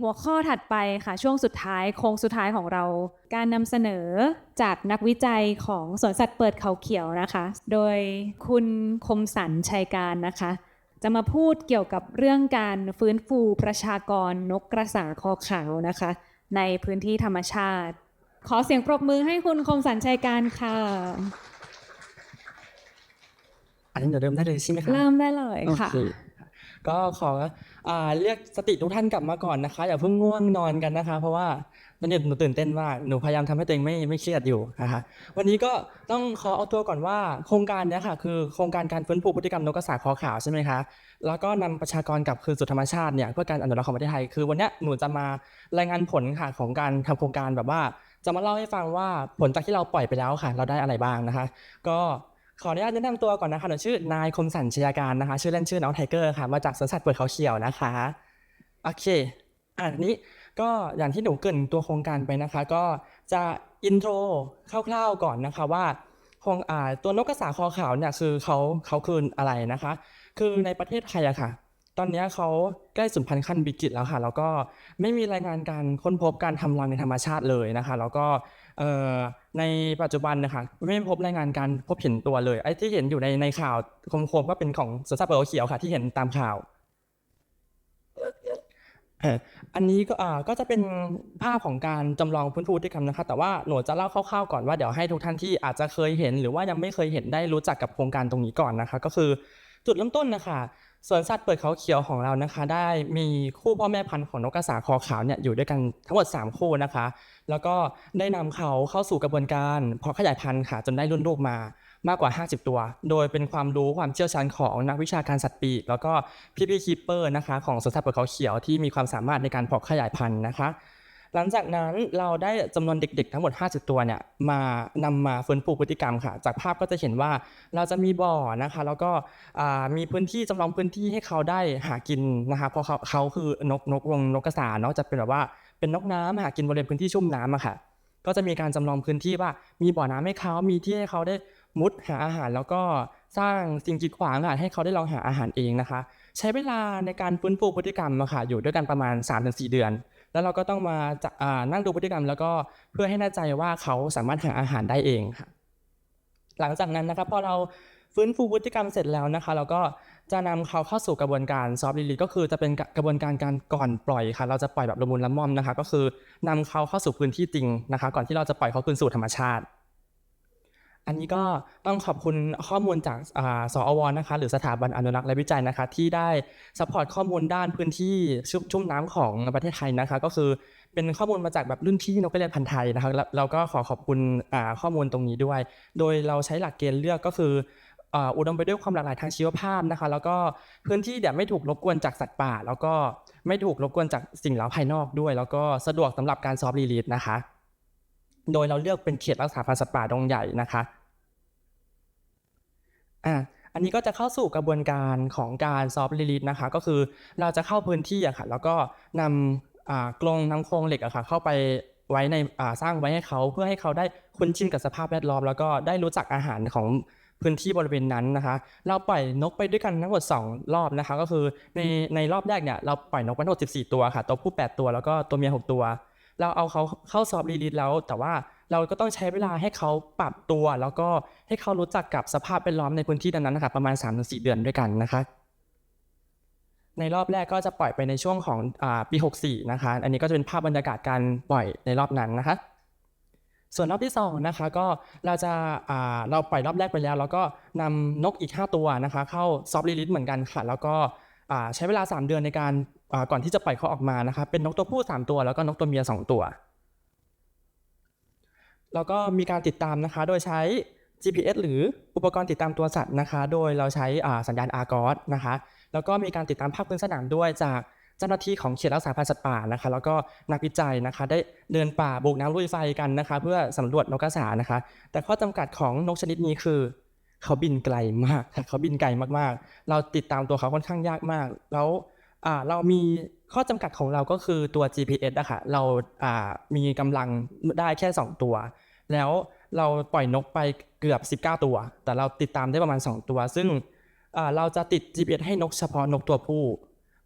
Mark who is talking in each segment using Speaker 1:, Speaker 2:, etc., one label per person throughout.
Speaker 1: หัวข้อถัดไปค่ะช่วงสุดท้ายโค้งสุดท้ายของเรา การนำเสนอจากนักวิจัยของสวนสัตว์เปิดเขาเขียวนะคะ โดยคุณคมสันชัยการนะคะ จะมาพูดเกี่ยวกับเรื่องการฟื้นฟูประชากรนกกระสาคอขาวนะคะ ในพื้นที่ธรรมชาติ ขอเสียงปรบมือให้คุณคมสันชัยการค่ะ
Speaker 2: อันนี้เดี๋ยวเริ่มได้เลยใช่ไหมคะ
Speaker 1: เริ่มได้เลยค่ะ
Speaker 2: โอเก็ขออ่าเรียกสติทุกท่านกลับมาก่อนนะคะ อย่าเพิ่งง่วงนอนกันนะคะ เพราะว่าตอนนี้หนูตื่นเต้นมากหนูพยายามทำให้ตัวเองไม่ไม่เครียดอยู่นะคะวันนี้ก็ต้องขอเอาตัวก่อนว่า โครงการนี้ค่ะคือโครงการการฟื้นฟูพฤติกรรมนกกระสาคอขาวใช่ไหมคะแล้วก็นำประชากรกลับคืนสู่ธรรมชาติเนี่ยเพื่อการอนุรักษ์ของประเทศไทยคือวันนี้หนูจะมารายงานผลค่ะของการทำโครงการแบบว่า จะมาเล่าให้ฟังว่าผลจากที่เราปล่อยไปแล้วค่ะ เราได้อะไรบ้างนะคะ ก็ ขออนุญาตแนะนำตัวก่อนนะคะหนูชื่อนายคมสันชยาการนะคะ ชื่อเล่นชื่อน้องไทเกอร์ค่ะมาจากสวนสัตว์เปิดเขาเขียวนะคะโอเคอันนี้ก็อย่างที่หนูเกรินตัวโครงการไปนะคะ ก็จะอินโทรคร่าวๆก่อนนะคะว่าคงอ่าตัวนกกระสาคอขาวเนี่ยคือเขาเขาคืออะไรนะคะ คือในประเทศไทยอะค่ะ ตอนนี้เขาใกล้สูญพันธุ์ขั้นวิกฤตแล้วค่ะ แล้วก็ไม่มีรายงานการค้นพบการทำรังในธรรมชาติเลยนะคะ แล้วก็ในปัจจุบันนะคะไม่พบรายงานการพบเห็นตัวเลยไอ้ที่เห็นอยู่ในในข่าวโคมๆก็เป็นของสวนสัตว์เปิดเขาเขียวค่ะที่เห็นตามข่าวอันนี้ก็อ่าก็จะเป็นภาพของการจำลองพื้นฟูพฤติกรรมนะคะ แต่ว่าหนูจะเล่าคร่าวๆก่อนว่าเดี๋ยวให้ทุกท่านที่อาจจะเคยเห็น หรือว่ายังไม่เคยเห็นได้รู้จักกับโครงการตรงนี้ก่อนนะคะ ก็คือ จุดเริ่มต้นนะคะสวนสัตว์เปิดเขาเขียวของเรานะคะ ได้มีคู่พ่อแม่พันธุ์ของนกกระสาคอขาวเนี่ยอยู่ด้วยกันทั้งหมด 3 คู่นะคะ แล้วก็ได้นำเขาเข้าสู่กระบวนการเพาะขยายพันธุ์ค่ะ จนได้รุ่นลูกมามากกว่า 50 ตัว โดยเป็นความรู้ความเชี่ยวชาญของนักวิชาการสัตว์ปีกแล้วก็พี่พี่คีเปอร์นะคะของสวนสัตว์เปิดเขาเขียวที่มีความสามารถในการเพาะขยายพันธุ์นะคะ หลังจากนั้นเราได้จำนวนเด็ก ๆ ทั้งหมด 50 ตัวเนี่ยมานำมาฟื้นฟูพฤติกรรมค่ะ จากภาพก็จะเห็นว่าเราจะมีบ่อนะคะ แล้วก็มีพื้นที่จำลองพื้นที่ให้เขาได้หากินนะคะเพราะเขาเขาคือนกนกวงนกกระสาเนาะจะเป็นแบบว่าเป็นนกน้ำหากินบริเวณพื้นที่ชุ่มน้ำอะค่ะ ก็จะมีการจำลองพื้นที่ว่ามีบ่อน้ำให้เขามีที่ให้เขาได้มุดหาอาหารแล้วก็สร้างสิ่งกีดขวางอะให้เขาได้ลองหาอาหารเองนะคะ ใช้เวลาในการฟื้นฟูพฤติกรรมอะค่ะอยู่ด้วยกันประมาณ 3-4 เดือน แล้วเราก็ต้องมาจานั่งดูพฤติกรรม แล้วก็เพื่อให้แน่ใจว่าเขาสามารถหาอาหารได้เองค่ะ หลังจากนั้นนะครับพอเราฟื้นฟูพฤติกรรมเสร็จแล้วนะคะ เราก็จะนำเขาเข้าสู่กระบวนการซอฟต์ลิลิก็คือจะเป็นกระบวนการการก่อนปล่อยค่ะ เราจะปล่อยแบบละมุนละม่อมนะคะ ก็คือนำเขาเข้าสู่พื้นที่จริงนะคะ ก่อนที่เราจะปล่อยเขาคืนสู่ธรรมชาติ อันนี้ก็ต้องขอบคุณข้อมูลจากอสอวนะคะ หรือสถาบันอนุรักษ์และวิจัยนะคะ ที่ได้สปอร์ตข้อมูลด้านพื้นที่ชุ่มชุ่มน้ำของประเทศไทยนะคะ ก็คือเป็นข้อมูลมาจากแบบรุ่นพี่นกกระเรียนพันธ์ไทยนะคะแล้วเราก็ขอขอบคุณข้อมูลตรงนี้ด้วย โดยเราใช้หลักเกณฑ์เลือกก็คืออุดมไปด้วยความหลากหลายทางชีวภาพนะคะ แล้วก็พื้นที่เนี่ยไม่ถูกรบกวนจากสัตว์ป่า แล้วก็ไม่ถูกรบกวนจากสิ่งเร้าภายนอกด้วย แล้วก็สะดวกสำหรับการซอฟต์รีลีสนะคะ โดยเราเลือกเป็นเขตรักษาพันธุ์สัตว์ป่าดงใหญ่นะคะอะอันนี้ก็จะเข้าสู่กระบวนการของการซอฟต์รีลีสนะคะ ก็คือเราจะเข้าพื้นที่อะค่ะ แล้วก็นำอ่ากรงนำโครงเหล็กอะค่ะ เข้าไปไว้ในอ่าสร้างไว้ให้เขาเพื่อให้เขาได้คุ้นชินกับสภาพแวดล้อม แล้วก็ได้รู้จักอาหารของพื้นที่บริเวณนั้นนะคะ เราปล่อยนกไปด้วยกันทั้งหมด 2 รอบนะคะ ก็คือในในรอบแรกเนี่ยเราปล่อยนกไปทั้งหมด14 ตัวค่ะ ตัวผู้ 8 ตัวแล้วก็ตัวเมีย 6 ตัว เราเอาเขาเข้าซอฟต์รีลีสแล้ว แต่ว่าเราก็ต้องใช้เวลาให้เขาปรับตัว แล้วก็ให้เขารู้จักกับสภาพแวดล้อมในพื้นที่นั้นนะคะประมาณ 3-4 เดือนด้วยกันนะคะ ในรอบแรกก็จะปล่อยไปในช่วงของอปี 64 นะคะ อันนี้ก็จะเป็นภาพบรรยากาศการปล่อยในรอบนั้นนะคะส่วนรอบที่สองนะคะก็เราจะาเราปล่อยรอบแรกไปแล้ว แล้วก็นำนกอีก 5 ตัวนะคะ เข้าซอฟต์รีลิสเหมือนกันค่ะ แล้วก็ใช้เวลา 3 เดือนในการ ก่อนที่จะปล่อยเขาออกมานะคะเป็นนกตัวผู้ 3 ตัว แล้วก็นกตัวเมีย 2 ตัว แล้วก็มีการติดตามนะคะ โดยใช้ GPS หรืออุปกรณ์ติดตามตัวสัตว์นะคะ โดยเราใช้สัญญาณ Argos นะคะ แล้วก็มีการติดตามภาพพื้นสนามด้วยจากเจ้าหน้าที่ของเขตรักษาพันธุ์สัตว์ป่านะคะ แล้วก็นักวิจัยนะคะ ได้เดินป่าบุกน้ำลุยไฟกันนะคะ เพื่อสำรวจนกกระสานะคะ แต่ข้อจำกัดของนกชนิดนี้คือ เขาบินไกลมากเขาบินไกลมากๆ เราติดตามตัวเขาค่อนข้างยากมาก แล้ว เรามีข้อจำกัดของเราก็คือตัว GPS อะค่ะเราอ่ามีกำลังได้แค่ 2 ตัว แล้วเราปล่อยนกไปเกือบ 19 ตัว แต่เราติดตามได้ประมาณ 2 ตัว ซึ่งอ่าเราจะติด GPS ให้นกเฉพาะนกตัวผู้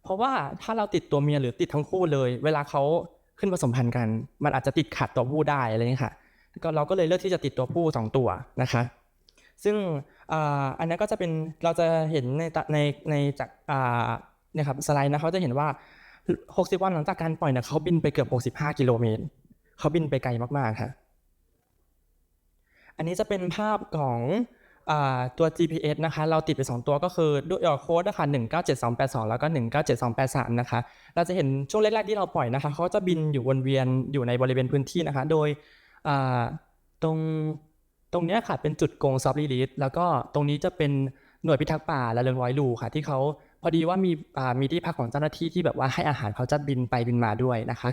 Speaker 2: เพราะว่าถ้าเราติดตัวเมียหรือติดทั้งคู่เลย เวลาเขาขึ้นผสมพันธุ์กัน มันอาจจะติดขัดตัวผู้ได้อะไรอย่างนี้ยค่ะก็เราก็เลยเลือกที่จะติดตัวผู้สองตัวนะคะ ซึ่งอ่าอันนี้ก็จะเป็นเราจะเห็นในตในในจากอ่า เนี่ยครับสไลด์นะเขาจะเห็นว่า 60 วันหลังจากการปล่อยเนี่ยเขาบินไปเกือบ 65 กิโลเมตรเขาบินไปไกลมากๆค่ะอันนี้จะเป็นภาพของอตัว GPS นะคะ เราติดไป 2 ตัวก็คือด้วยโค้ดนะคะ197282 แล้วก็ 197283 นะคะ เราจะเห็นช่วงแรกๆที่เราปล่อยนะคะ เขาจะบินอยู่วนเวียนอยู่ในบริเวณพื้นที่นะคะ โดยตรงตรงเนี้ยค่ะเป็นจุดโกงซอฟต์ลีลิสแล้วก็ตรงนี้จะเป็นหน่วยพิทักษ์ป่าและเรือนร้อยลูค่ะ ที่เขา พอดีว่ามีมีที่พักของเจ้าหน้าที่ที่แบบว่าให้อาหารเขาจะบินไปบินมาด้วยนะคะ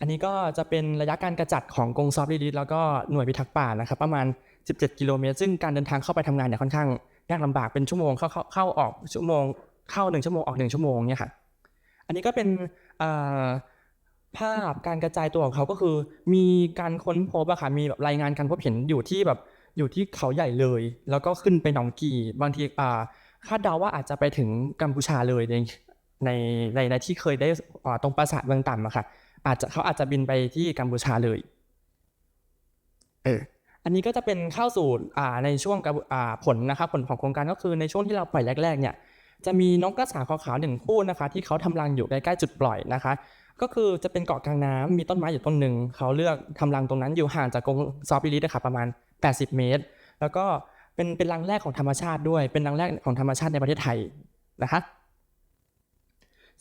Speaker 2: อันนี้ก็จะเป็นระยะการกระจัดของกรงซอฟต์ลีลิสแล้วก็หน่วยพิทักษ์ป่านะครับประมาณ 17 กิโลเมตร ซึ่งการเดินทางเข้าไปทำงานเนี่ยค่อนข้างยากลำบากเป็นชั่วโมงเข้าเข้าขาออกชั่วโมงเข้าหนึ่งชั่วโมงออกหนึ่งชั่วโมงเนี่ยค่ะอันนี้ก็เป็นภาพการกระจายตัวของเขาก็คือ มีการค้นพบอะค่ะมีแบบรายงานการพบเห็นอยู่ที่แบบอยู่ที่เขาใหญ่เลย แล้วก็ขึ้นไปหนองกี่บางทีอ่า คาดเดาว่าอาจจะไปถึงกัมพูชาเลยในในในในที่เคยได้อ่าตรงปราสาทเมืองต่ำอะค่ะ อาจจะเขาอาจจะบินไปที่กัมพูชาเลยเอออันนี้ก็จะเป็นเข้าสู่อ่าในช่วงกระบอ่าผลนะครับผลของโครงการก็คือในช่วงที่เราปล่อยแรกๆเนี่ยจะมีนกกระสาขาวๆหนึ่งคู่นะคะ ที่เขาทำรังอยู่ใกล้ๆจุดปล่อยนะคะ ก็คือจะเป็นเกาะกลางน้ำมีต้นไม้อยู่ต้นหนึ่งเขาเลือกทำรังตรงนั้นอยู่ห่างจากกรงซอฟต์บิลิสนะคะประมาณ 80 เมตร แล้วก็ เป็นเป็นรังแรกของธรรมชาติด้วย เป็นรังแรกของธรรมชาติในประเทศไทยนะคะ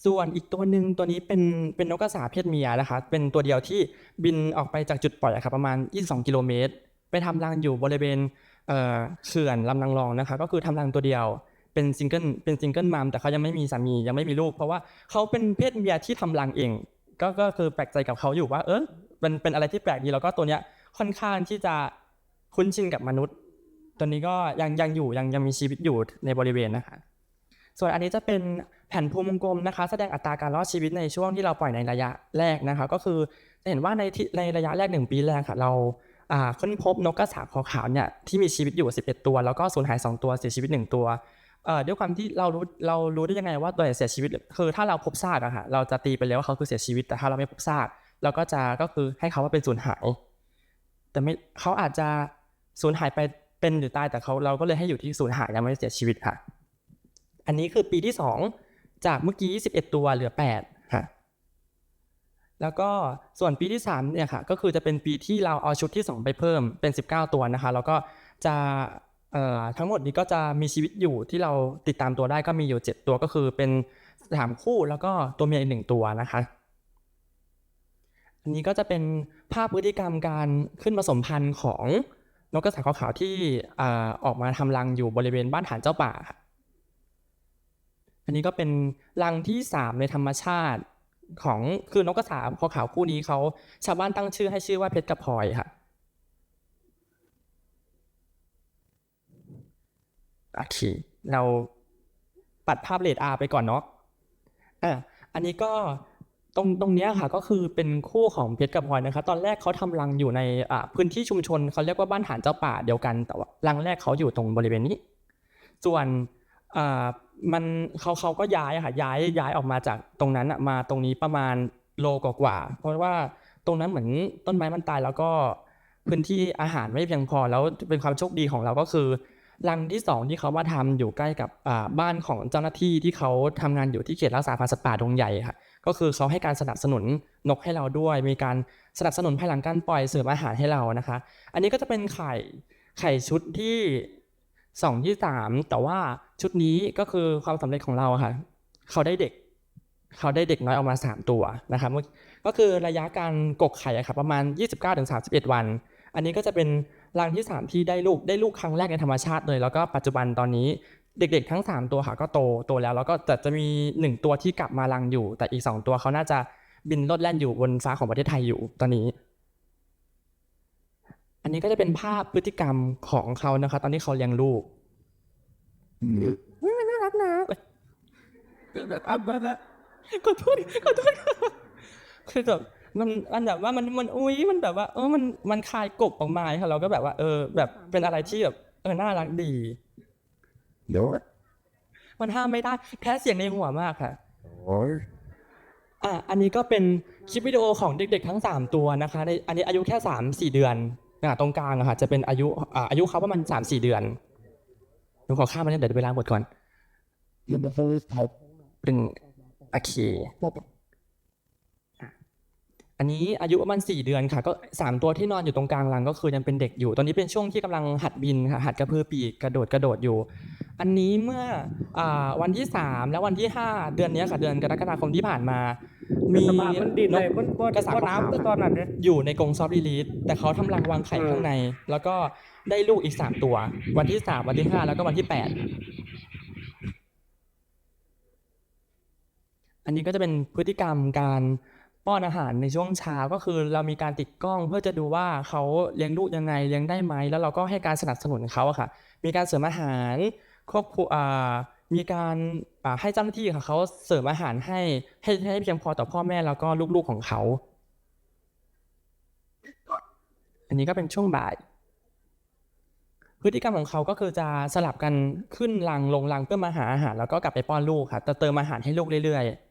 Speaker 2: ส่วนอีกตัวหนึ่งตัวนี้เป็นเป็นนกกระสาเพศเมียนะคะเป็นตัวเดียวที่บินออกไปจากจุดปล่อยอะครับประมาณ 22 กิโลเมตร ไปทำรังอยู่บริเวณเอ่อเขื่อนลำนางรองนะคะก็คือทำรังตัวเดียว เป็นซิงเกิลเป็นซิงเกิลมัมแต่เขายังไม่มีสามียังไม่มีลูก เพราะว่าเขาเป็นเพศเมียที่ทำรังเองก็ก็คือแปลกใจกับเขาอยู่ว่าเออมันเป็นอะไรที่แปลกดีแล้วก็ตัวเนี้ยค่อนข้างที่จะคุ้นชินกับมนุษย์ ตัวนี้ก็ยังยังอยู่ยังยังมีชีวิตอยู่ในบริเวณนะคะ ส่วนอันนี้จะเป็นแผ่นภูมิวงกลมนะคะ แสดงอัตราการรอดชีวิตในช่วงที่เราปล่อยในระยะแรกนะคะ ก็คือจะเห็นว่าในในระยะแรกหนึ่งปีแรกค่ะ เราอ่าค้นพบนกกระสาขาวๆเนี่ยที่มีชีวิตอยู่ 11 ตัว แล้วก็สูญหาย 2 ตัวเสียชีวิต 1 ตัวเอ่อด้วยความที่เรารู้เรารู้ได้ยังไงว่าตัวไหนเสียชีวิต คือถ้าเราพบซากอะค่ะเราจะตีไปแล้วว่าเขาคือเสียชีวิตแต่ถ้าเราไม่พบซากเราก็จะก็คือให้เขาว่าเป็นสูญหายแต่ไม่เขาอาจจะสูญหายไป เป็นหรือตายแต่เขาเราก็เลยให้อยู่ที่สูญหายยังไม่ได้เสียชีวิตค่ะ อันนี้คือปีที่2จากเมื่อกี้11ตัวเหลือ8ค่ะแล้วก็ส่วนปีที่3เนี่ยค่ะก็คือจะเป็นปีที่เราเอาชุดที่ 2 ไปเพิ่มเป็น 19 ตัวนะคะ แล้วก็จะเอ่อทั้งหมดนี้ก็จะมีชีวิตอยู่ที่เราติดตามตัวได้ก็มีอยู่ 7 ตัวก็คือเป็นสามคู่แล้วก็ตัวเมียอีกหนึ่งตัวนะคะ อันนี้ก็จะเป็นภาพพฤติกรรมการขึ้นผสมพันธุ์ของ นกกระสาขาวๆที่อออกมาทำรังอยู่บริเวณบ้านฐานเจ้าป่า อันนี้ก็เป็นรังที่สามในธรรมชาติของคือนกกระสาขาวขาวคู่นี้เขาชาวบ้านตั้งชื่อให้ชื่อว่าเพชรกระพลอยค่ะโอเคเราปัดภาพเลดอาไปก่อนเนาะอะอันนี้ก็ ตรงตรงนี้ค่ะก็คือเป็นคู่ของเพชรกับพลอยนะครับตอนแรกเขาทำรังอยู่ในพื้นที่ชุมชนเขาเรียกว่าบ้านฐานเจ้าป่าเดียวกัน แต่ว่ารังแรกเขาอยู่ตรงบริเวณนี้ ส่วนมันเขาเขาก็ย้ายค่ะย้ายย้ายออกมาจากตรงนั้นมาตรงนี้ประมาณโลกว่า เพราะว่าตรงนั้นเหมือนต้นไม้มันตายแล้วก็พื้นที่อาหารไม่เพียงพอแล้วเป็นความโชคดีของเราก็คือรังที่สองที่เขามาทำอยู่ใกล้กับบ้านของเจ้าหน้าที่ที่เขาทำงานอยู่ที่เขตรักษาพันธุ์สัตว์ป่าดงใหญ่ค่ะ ก็คือเขาให้การสนับสนุนนกให้เราด้วย มีการสนับสนุนภายหลังการปล่อยเสริมอาหารให้เรานะคะ อันนี้ก็จะเป็นไข่ไข่ชุดที่สองที่สามแต่ว่าชุดนี้ก็คือความสำเร็จของเราค่ะ เขาได้เด็ก เขาได้เด็กน้อยออกมาสามตัวนะครับก็คือระยะการกกไข่อะค่ะประมาณ 29-31 วัน อันนี้ก็จะเป็นรังที่ 3 ที่ได้ลูกได้ลูกครั้งแรกในธรรมชาติเลย แล้วก็ปัจจุบันตอนนี้ เด็กๆทั้ง 3 ตัวค่ะก็โตโตแล้วแล้วก็แต่จะมี 1 ตัวที่กลับมารังอยู่ แต่อีก 2 ตัวเขาน่าจะบินโลดแล่นอยู่บนฟ้าของประเทศไทยอยู่ตอนนี้ อันนี้ก็จะเป็นภาพพฤติกรรมของเขานะคะตอนที่เขาเลี้ยงลูกอุ๊ยมันน่ารักนะแบบอับแบบขอโทษขอโทษคือแบบมันมันแบบว่ามันมันอุ้ยมันแบบว่าเออมันมันคลายกบออกมาค่ะเราก็แบบว่า เออ แบบเป็นอะไรที่แบบเออน่ารักดี
Speaker 3: เดี๋ยว
Speaker 2: มันห้ามไม่ได้แพ้เสียงในหัวมากค่ะ
Speaker 3: โอ้ย
Speaker 2: อะอันนี้ก็เป็นคลิปวิดีโอของเด็ก ๆ ทั้ง 3 ตัวนะคะในอันนี้อายุแค่ 3 4 เดือนนะตรงกลางอะค่ะจะเป็นอายุอ่าอายุเขาประมาณ3 4 เดือนหนูขอข้ามมาเนี่ยเดี๋ยวเวลาหมดก่อน
Speaker 3: ยังไม่เคยถ่าย
Speaker 2: เป็นโอเคอะอันนี้อายุประมาณ4เดือนค่ะ ก็ 3 ตัวที่นอนอยู่ตรงกลางรังก็คือยังเป็นเด็กอยู่ ตอนนี้เป็นช่วงที่กำลังหัดบินค่ะหัดกระพือปีกกระโดดกระโดดอยู่ อันนี้เมื่ออาวันที่ 3 และวันที่ 5 เดือนนี้ค่ะเดือนกรกฎาคมที่ผ่านมา มี
Speaker 4: สมามันดินเลย
Speaker 2: น
Speaker 4: มัน
Speaker 2: ก
Speaker 4: บ่
Speaker 2: กระสา
Speaker 4: บ่
Speaker 2: ขาว
Speaker 4: น้ำก็ตอนนั้นเนี่ย
Speaker 2: อยู่ในกรงซอฟต์รีลีสแต่เขาทำรังวางไข่ข้างใน แล้วก็ได้ลูกอีก 3 ตัว วันที่ 3 วันที่ 5 แล้วก็วันที่ 8 อันนี้ก็จะเป็นพฤติกรรมการป้อนอาหารในช่วงเช้าก็คือเรามีการติดกล้องเพื่อจะดูว่าเขาเลี้ยงลูกยังไงเลี้ยงได้ไหมแล้วเราก็ให้การสนับสนุนเขาอะค่ะ มีการเสริมอาหาร ควบคุมอ่ามีการอ่าให้เจ้าหน้าที่ค่ะเขาเสริมอาหารให้ให้ให้เพียงพอต่อพ่อแม่แล้วก็ลูกๆของเขา อันนี้ก็เป็นช่วงบ่าย พฤติกรรมของเขาก็คือจะสลับกันขึ้นรังลงรังเพื่อมาหาอาหาร แล้วก็กลับไปป้อนลูกค่ะจะเติมอาหารให้ลูกเรื่อยๆ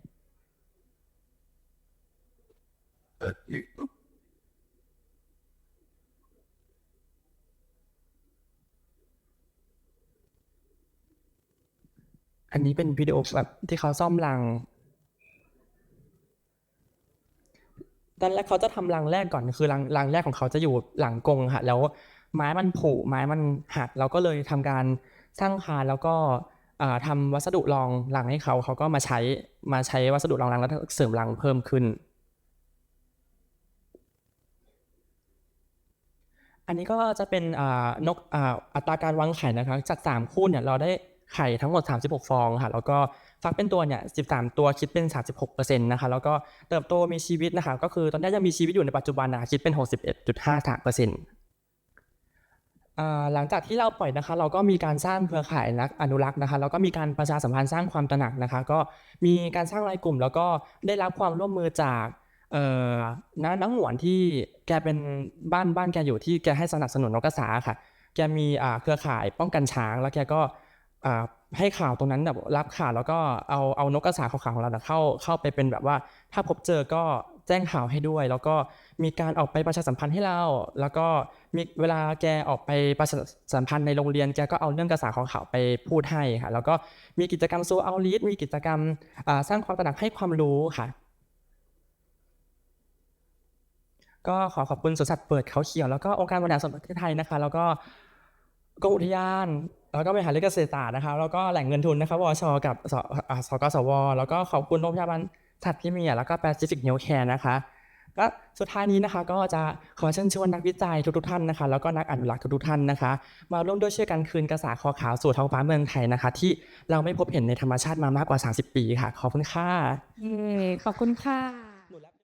Speaker 2: อันนี้เป็นวิดีโอแบบที่เขาซ่อมรัง ตอนแรกเขาจะทำรังแรกก่อนคือรังรังแรกของเขาจะอยู่หลังกรงค่ะ แล้วไม้มันผุไม้มันหักเราก็เลยทำการสร้างคานแล้วก็อ่าทำวัสดุรองรังให้เขาเขาก็มาใช้มาใช้วัสดุรองรังแล้วเสริมรังเพิ่มขึ้น อันนี้ก็จะเป็นนกอัตราการวางไข่นะคะจาก 3 คู่เนี่ยเราได้ ไข่ทั้งหมด 36 ฟองค่ะ แล้วก็ฟักเป็นตัวเนี่ย 13 ตัวคิดเป็น 36%นะคะ แล้วก็เติบโตมีชีวิตนะคะ ก็คือตอนนี้ยังมีชีวิตอยู่ในปัจจุบันนะคิดเป็น 61.53%หลังจากที่เราปล่อยนะคะ เราก็มีการสร้างเครือข่ายนักอนุรักษ์นะคะ แล้วก็มีการประชาสัมพันธ์สร้างความตระหนักนะคะ ก็มีการสร้างรายกลุ่ม แล้วก็ได้รับความร่วมมือจากน้าน้องหวนที่แกเป็นบ้านบ้านแกอยู่ที่แกให้สนับสนุนนกกระสาค่ะ แกมีเครือข่ายป้องกันช้าง แล้วแกก็ ให้ข่าวตรงนั้นแบบรับข่าวแล้วก็เอาเอานกกระสาขาวๆของเราเข้าเข้าไปเป็นแบบว่า ถ้าพบเจอก็แจ้งข่าวให้ด้วย แล้วก็มีการออกไปประชาสัมพันธ์ให้เรา แล้วก็มีเวลาแกออกไปประชาสัมพันธ์ในโรงเรียนแกก็เอาเรื่องกระสาขาวไปพูดให้ค่ะแล้วก็มีกิจกรรมโซเอาลีดมีกิจกรรมสร้างความตระหนักให้ความรู้ค่ะก็ขอขอบคุณสวนสัตว์เปิดเขาเขียวแล้วก็องค์การบริหารส่วนประเทศไทยนะคะ แล้วก็ กรมอุทยาน แล้วก็บริหารเรื่องเกษตรศาสตร์นะคะแล้วก็แหล่งเงินทุนนะคะวชกับสสกสว แล้วก็ขอบคุณโรงพยาบาลสัตว์พิมีแล้วก็แปซิฟิกเนลแคร์นะคะก็สุดท้ายนี้นะคะก็จะขอเชิญชวนนักวิจัยทุกๆท่านนะคะ แล้วก็นักอนุรักษ์ทุกๆท่านนะคะ มาร่วมด้วยช่วยกันคืนกระสาคอขาวสู่ท้องฟ้าเมืองไทยนะคะ ที่เราไม่พบเห็นในธรรมชาติมามากกว่า 30 ปีค่ะ ขอบคุณค่ะ
Speaker 1: ขอบคุณค่ะ